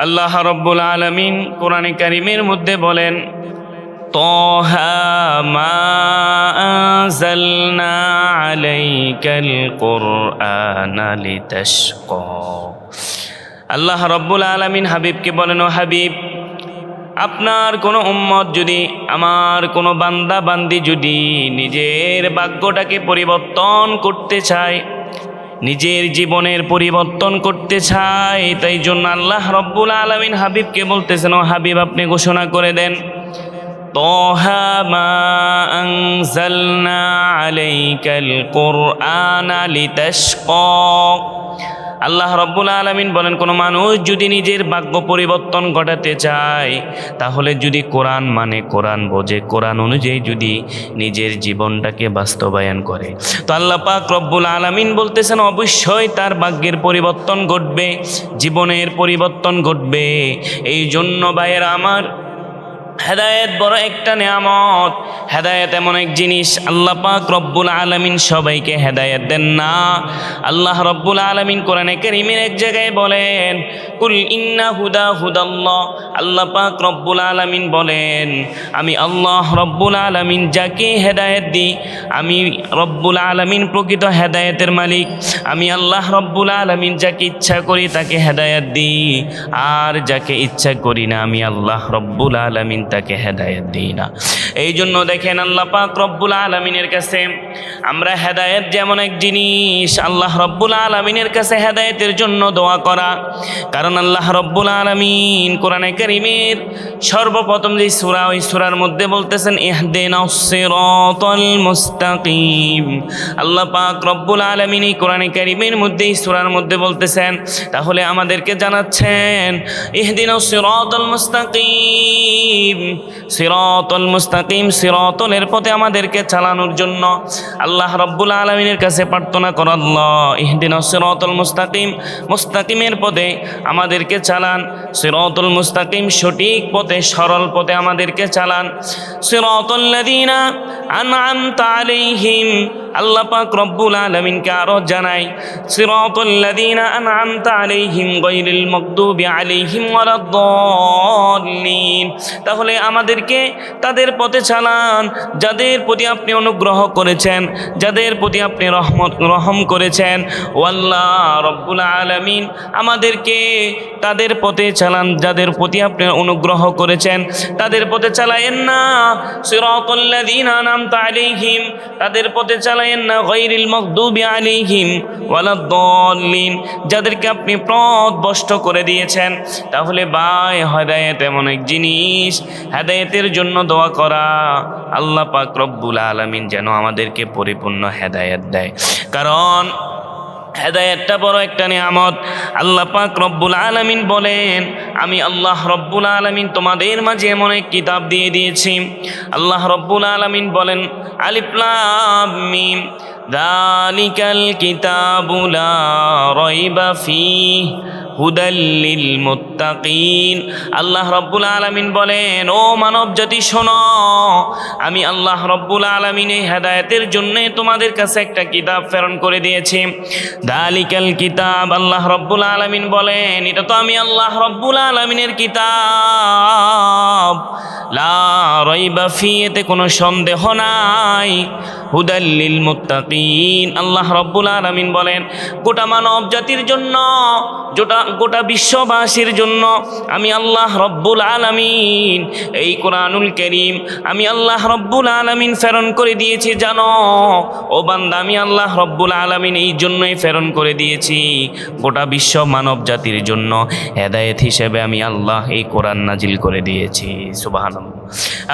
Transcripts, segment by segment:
আল্লাহ রব্বুল আলমিন কোরআনে কারিমের মধ্যে বলেন আল্লাহ রব্বুল আলমিন হাবিবকে বলেন, ও হাবিব, আপনার কোনো উম্মত যদি, আমার কোনো বান্দা বান্দি যদি নিজের বাক্যটাকে পরিবর্তন করতে চায় নিজের জীবনের পরিবর্তন করতে চায় তাই জন্য আল্লাহ রব্বুল আলমিন হাবিবকে বলতেছেন ও হাবিব আপনি ঘোষণা করে দেন طه ما أنزلنا عليك القرآن لتشقى আল্লাহ রব্বুল আলমিন বলেন, কোনো মানুষ যদি নিজের ভাগ্য পরিবর্তন ঘটাতে চায়, তাহলে যদি কোরআন মানে কোরআন বোঝে, কোরআন অনুযায়ী যদি নিজের জীবনটাকে বাস্তবায়ন করে। তো আল্লাহ পাক রব্বুল আলমিন বলতেছেন, অবশ্যই তার ভাগ্যের পরিবর্তন ঘটবে, জীবনের পরিবর্তন ঘটবে। এই জন্য ভাইয়েরা আমার হেদায়েত বড় একটা নিয়ামত। হেদায়েত এমন এক জিনিস, আল্লাহ পাক রব্বুল আলমিন সবাইকে হেদায়েত দেন না। আল্লাহ রব্বুল আলমিন কোরআনে কারিমের এক জায়গায় বলেন, কুল ইন্না হুদা হুদাল্লাহ। আল্লাহ পাক রব্বুল আলমিন বলেন, আমি আল্লাহ রব্বুল আলমিন যাকে হেদায়েত দিই, আমি রব্বুল আলমিন প্রকৃত হেদায়েতের মালিক। আমি আল্লাহ রব্বুল আলমিন যাকে ইচ্ছা করি তাকে হেদায়েত দিই, আর যাকে ইচ্ছা করি না আমি আল্লাহ রব্বুল আলমিন তাকে হেদায়েত দিই না। এই জন্য দেখেন আল্লাহ পাক রব্বুল আলমিনের কাছে আমরা হেদায়েত যেমন এক জিনিস, আল্লাহ রব্বুল আলমিনের কাছে হেদায়েতের জন্য দোয়া করা। কারণ আল্লাহ রব্বুল আলমিন কোরআনে করিমের সর্বপ্রথম যে সুরা, ওই সুরার মধ্যে বলতেছেন ইহদিন মুস্তাকিম। আল্লাহ পাক রব্বুল আলমিন এই কোরআনে করিমের মধ্যে, এই সুরার মধ্যে বলতেছেন, তাহলে আমাদেরকে জানাচ্ছেন ইহদিন মুস্তাকিম। সিরাতাল মুস্তাকিম, সিরাতলের পথে আমাদেরকে চালানোর জন্য আল্লাহ রব্বুল আলমিনের কাছে প্রার্থনা কর ইহদিন সিরাতুল মুস্তাকিম, মুস্তাকিমের পথে আমাদেরকে চালান, সিরাতুল মুস্তাকিম সঠিক পথে, সরল পথে আমাদেরকে চালান। সিরাতুল্লাযীনা আনআমতা আলাইহিম আল্লাহ পাক রব্বুল আলমিনকে আরও জানাই সিরাতুল্লাযীনা আনআমতা আলাইহিম গায়রিল মাগদুবি আলাইহিম ওয়ালাদ-দাল্লিন তাহলে আমাদেরকে তাদের পথে চালান, যাদের প্রতি আপনি অনুগ্রহ করেছেন, যাদের প্রতি আপনি রহমত, রহম করেছেন ও আল্লাহ রব্বুল আলমিন আমাদেরকে তাদের পথে চালান, যাদের প্রতি আপনি অনুগ্রহ করেছেন, তাদের পথে চালায়েন না। সিরাতুল্লাযীনা আনআমতা আলাইহিম, তাদের পথে যাদেরকে আপনি পথ ভ্রষ্ট করে দিয়েছেন, তাহলে বাই হেদায়েত এমন এক জিনিস। হেদায়েতের জন্য দোয়া করা আল্লাহ পাক রব্বুল আলমিন যেন আমাদেরকে পরিপূর্ণ হেদায়েত দেয়। কারণ হেদায়েতটা বড় একটা নিয়ামত। আল্লাহ পাক রব্বুল আলমিন বলেন, আমি আল্লাহ রব্বুল আলমিন তোমাদের মাঝে এমন এক কিতাব দিয়ে দিয়েছি। আল্লাহ রব্বুল আলমিন বলেন আলিফলাম মিম দালিকাল কিতাবুলা রইবা ফিহ। হুদাল্লিল মুত্তাকিন আল্লাহ রব্বুল আলামিন বলেন, ও মানব জাতি শোনো, আমি আল্লাহ রব্বুল আলামিন এই হেদায়েতের জন্য তোমাদের কাছে একটা কিতাব প্রেরণ করে দিয়েছি। দালিকাল কিতাব, আল্লাহ রব্বুল আলামিন বলেন, এটা তো আমি আল্লাহ রব্বুল আলামিনের কিতাব। লা রাইবা ফি, এতে কোনো সন্দেহ নাই। হুদাল্লিল মুত্তাকিন। আল্লাহ রব্বুল আলামিন বলেন, গোটা মানব জাতির জন্য গোটা গোটা বিশ্ববাসীর জন্য আমি আল্লাহ রব্বুল আলামিন, এই কোরআনুল করিম আমি আল্লাহ রব্বুল আলামিন প্রেরণ করে দিয়েছি, জানো? ও বান্দা, আমি আল্লাহ রব্বুল আলামিন এই জন্যই প্রেরণ করে দিয়েছি, গোটা বিশ্ব মানব জাতির জন্য হেদায়েত হিসেবে আমি আল্লাহ এই কোরআন নাজিল করে দিয়েছি সুবাহান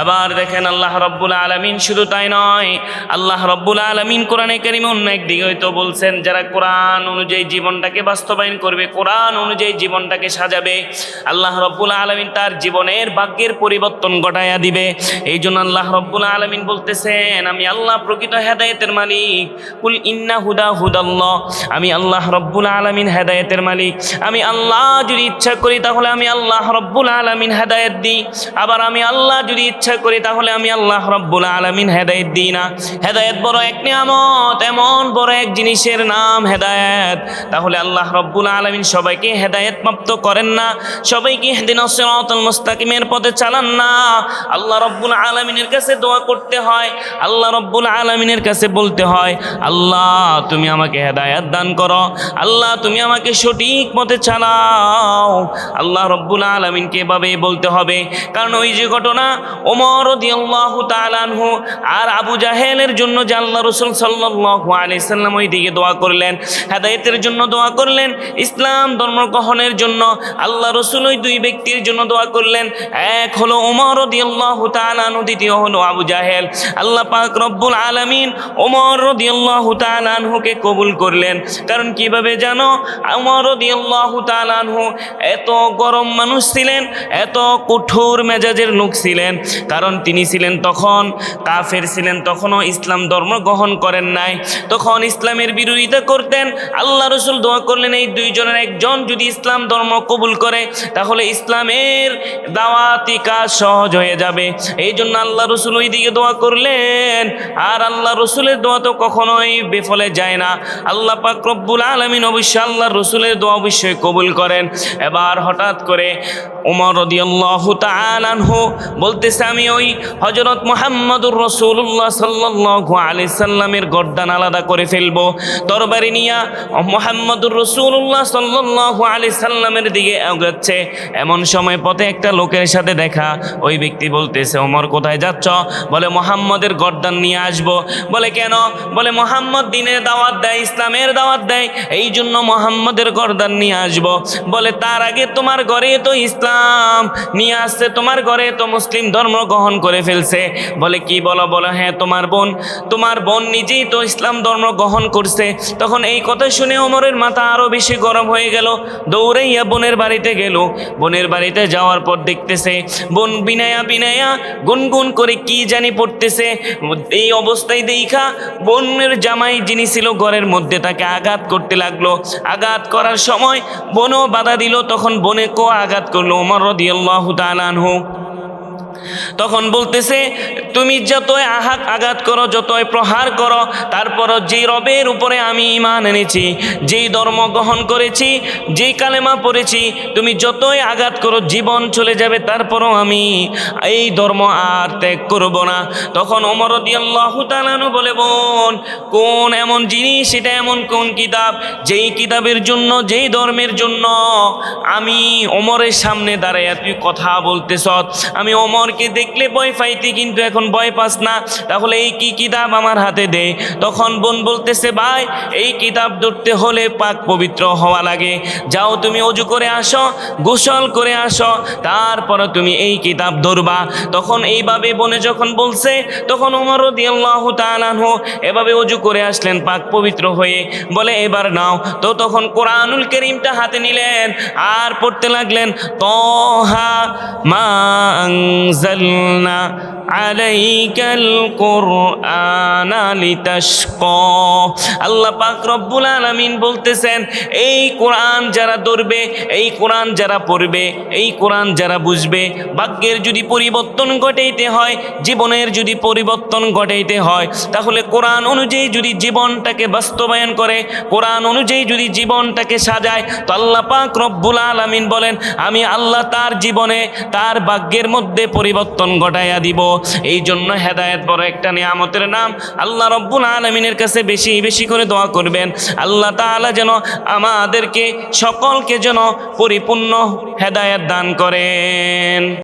আবার দেখেন আল্লাহ রব্বুল আলমিন শুধু তাই নয়, আল্লাহ রব্বুল আলমিন কোরআনে কারিম অন্য একদিকে হয়তো বলছেন, যারা কোরআন অনুযায়ী জীবনটাকে বাস্তবায়ন করবে, কোরআন অনুযায়ী জীবনটাকে সাজাবে, আল্লাহ রব্বুল আলমিন তার জীবনের ভাগ্যের পরিবর্তন ঘটাইয়া দিবে। এই জন্য আল্লাহ রব্বুল আলমিন বলতেছেন, আমি আল্লাহ প্রকৃত হেদায়েতের মালিক। কুল ইন্না হুদা হুদাল্লাহ। আমি আল্লাহ রব্বুল আলমিন হেদায়েতের মালিক। আমি আল্লাহ যদি ইচ্ছা করি তাহলে আমি আল্লাহ রব্বুল আলমিন হেদায়েত দিই। আবার আমি আল্লাহ যদি ইচ্ছা করি তাহলে আমি আল্লাহ রব্বুল আলমিন হেদায়েত দিই না। হেদায়েত বড় এক নিয়ামত, এমন বড় এক জিনিসের নাম হেদায়েত। তাহলে আল্লাহ রব্বুল আলমিন সবাইকে হেদায়েত প্রাপ্ত করেন না, সবাইকে হেদিন সিরাতাল মুস্তাকিমের পথে চালান না। আল্লাহ রব্বুল আলমিনের কাছে দোয়া করতে হয়, আল্লাহ রব্বুল আলমিনের কাছে বলতে হয়, আল্লাহ তুমি আমাকে হেদায়াত দান করো, আল্লাহ তুমি আমাকে সঠিক পথে চালাও। আল্লাহ রব্বুল আলমিনকে এভাবে বলতে হবে, কারণ ওই যে ঘটনা ওমর আল্লাহ তালানহু আর আবু জাহেলের জন্য যে আল্লাহ রসুল সাল্লাম ওই দিকে দোয়া করলেন, হেদায়তের জন্য দোয়া করলেন, ইসলাম ধর্ম গ্রহণের জন্য আল্লাহ রসুল ওই দুই ব্যক্তির জন্য দোয়া করলেন। এক হলো আল্লাহ তালানহু দ্বিতীয় হলো আবু জাহেল। আল্লাহ পাক রব্বুল আলমিন ওমর আল্লাহ তালানহুকে কবুল করলেন। কারণ কীভাবে জানো ওমর আল্লাহ তালানহু এত গরম মানুষ ছিলেন, এত কঠোর মেজাজের লোক ছিলেন। কারণ তিনি ছিলেন তখন কাফের ছিলেন, তখনও ইসলাম ধর্ম গ্রহণ করেন নাই। তখন ইসলামের বিরোধিতা করতেন। আল্লাহ রসুল দোয়া করলেন, এই দুইজনের একজন যদি ইসলাম ধর্ম কবুল করে, তাহলে ইসলামের দাওয়াতি কাজ সহজ হয়ে যাবে। এই জন্য আল্লাহ রসুল ওই দিকে দোয়া করলেন। আর আল্লাহ রসুলের দোয়া তো কখনোই বেফলে যায় না। আল্লাহ পাক রব্বুল আলমিন অবশ্যই আল্লাহ রসুলের দোয়া অবশ্যই কবুল করেন। এবার হঠাৎ করে উমর রদিয়াল্লাহ বলতেছে, আমি ওই হজরত মোহাম্মদুর রসুল্লাহ সাল্লাহ আলি সাল্লামের গর্দান আলাদা করে ফেলব। তরবারি নিয়া মোহাম্মদুর রসুল্লাহ সাল্লাহ আলি সাল্লামের দিকে এগোচ্ছে। এমন সময় পথে একটা লোকের সাথে দেখা। ওই ব্যক্তি বলতেছে, ওমর, কোথায় যাচ্ছ? বলে, মোহাম্মদের গর্দান নিয়ে আসব। বলে, কেন? বলে, মোহাম্মদ দিনের দাওয়াত দেয়, ইসলামের দাওয়াত দেয় এই জন্য মোহাম্মদের গর্দান নিয়ে আসব। বলে, তার আগে তোমার ঘরে তো ইসলাম, নিয়ে আসছে তোমার ঘরে তো মুসলিম ধর্ম গ্রহণ করে ফেলছে। বলে, কি বলো? বলো হ্যাঁ তোমার বোন তোমার বোন নিজেই তো ইসলাম ধর্ম গ্রহণ করছে। তখন এই কথা শুনে ওমরের মাথা আরও বেশি গরম হয়ে গেল। দৌড়াইয়া বোনের বাড়িতে গেল। বোনের বাড়িতে যাওয়ার পর দেখতেছে, বোন বিনায়া বিনায়া গুনগুন করে কি জানি পড়তেছে। এই অবস্থায় দেখা বোনের জামাই যিনি ছিল ঘরের মধ্যে তাকে আঘাত করতে লাগল। আঘাত করার সময় বোনও বাধা দিল। তখন বোনে কো আঘাত করল ওমর রদিয়াল্লাহ তালানহু তখন বলতেছে, তুমি যতই আঘাত আঘাত করো, যতই প্রহার করো তারপর যেই রবের উপরে আমি ইমান এনেছি, যেই ধর্ম গ্রহণ করেছি, যেই কালেমা পড়েছি, তুমি যতই আঘাত করো, জীবন চলে যাবে, তারপরও আমি এই ধর্ম আর ত্যাগ করব না। তখন অমরদি আল্লাহ তালানু বলে, বোন, কোন এমন জিনিস, এটা এমন কোন কিতাব, যেই কিতাবের জন্য, যেই ধর্মের জন্য আমি অমরের সামনে দাঁড়াইয়া তুই কথা বলতেছ? আমি ওমরকে দেখলে ভয় পাইতি, কিন্তু এখন ভয় পাস না। তাহলে এই কি কিতাব আমার হাতে দে? তখন বোন বলতেছে, ভাই, এই কিতাব ধরতে হলে পাক পবিত্র হওয়া লাগে। যাও তুমি অজু করে আসো, গোসল করে আসো তারপর তুমি এই কিতাব ধরবা। তখন এইভাবে বনে যখন বলছে, তখন উমর আল্লাহ তালানহ এভাবে অজু করে আসলেন পাক পবিত্র হয়ে। বলে, এবার নাও। তো তখন কোরআনুল করিমটা হাতে নিলেন, আর পড়তে লাগলেন, তহা মা আনজালনা আলাইকাল কোরআনা আল্লাহ পাক রব্বুল আলামিন বলতেছেন, এই কোরআন যারা ধরবে, এই কোরআন যারা পড়বে, এই কোরআন যারা বুঝবে, ভাগ্যের যদি পরিবর্তন ঘটাইতে হয়, জীবনের যদি পরিবর্তন ঘটাইতে হয়, তাহলে কোরআন অনুযায়ী যদি জীবনটাকে বাস্তবায়ন করে, কোরআন অনুযায়ী যদি জীবনটাকে সাজায়, তো আল্লাহ পাক রব্বুল আলামিন বলেন, আমি আল্লাহ তার জীবনে, তার ভাগ্যের মধ্যে পরিবর্তন ঘটাইয়া দিব। এই জন্য হেদায়ত বড় একটা নিয়ামতের নাম। আল্লাহ রব্বুল আলমিনের কাছে বেশি বেশি করে দোয়া করবেন। আল্লাহ তালা যেন আমাদেরকে সকলকে যেন পরিপূর্ণ হেদায়ত দান করেন।